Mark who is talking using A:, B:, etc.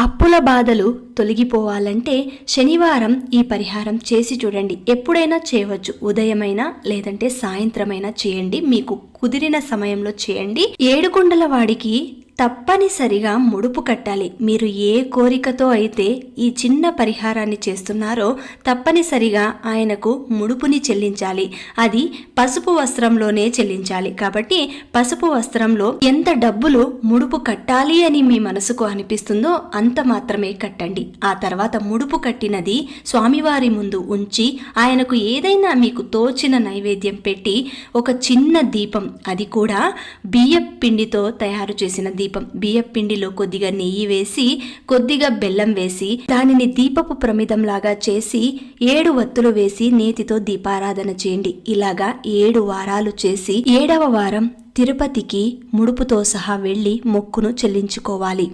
A: అప్పుల బాధలు తొలగిపోవాలంటే శనివారం ఈ పరిహారం చేసి చూడండి. ఎప్పుడైనా చేయవచ్చు. ఉదయమైనా లేదంటే సాయంత్రమైనా చేయండి. మీకు కుదిరిన సమయంలో చేయండి. ఏడుకొండల వాడికి తప్పనిసరిగా ముడుపు కట్టాలి. మీరు ఏ కోరికతో అయితే ఈ చిన్న పరిహారాన్ని చేస్తున్నారో తప్పనిసరిగా ఆయనకు ముడుపుని చెల్లించాలి. అది పసుపు వస్త్రంలోనే చెల్లించాలి. కాబట్టి పసుపు వస్త్రంలో ఎంత డబ్బులు ముడుపు కట్టాలి అని మీ మనసుకు అనిపిస్తుందో అంత మాత్రమే కట్టండి. ఆ తర్వాత ముడుపు కట్టినది స్వామివారి ముందు ఉంచి ఆయనకు ఏదైనా మీకు తోచిన నైవేద్యం పెట్టి ఒక చిన్న దీపం అది కూడా బియ్య పిండితో తయారు చేసిన దీపం. బియ్య పిండిలో కొద్దిగా నెయ్యి వేసి కొద్దిగా బెల్లం వేసి దానిని దీపపు ప్రమిదంలాగా చేసి ఏడు వత్తులు వేసి నేతితో దీపారాధన చేయండి. ఇలాగా ఏడు వారాలు చేసి ఏడవ వారం తిరుపతికి ముడుపుతో సహా వెళ్ళి మొక్కును చెల్లించుకోవాలి.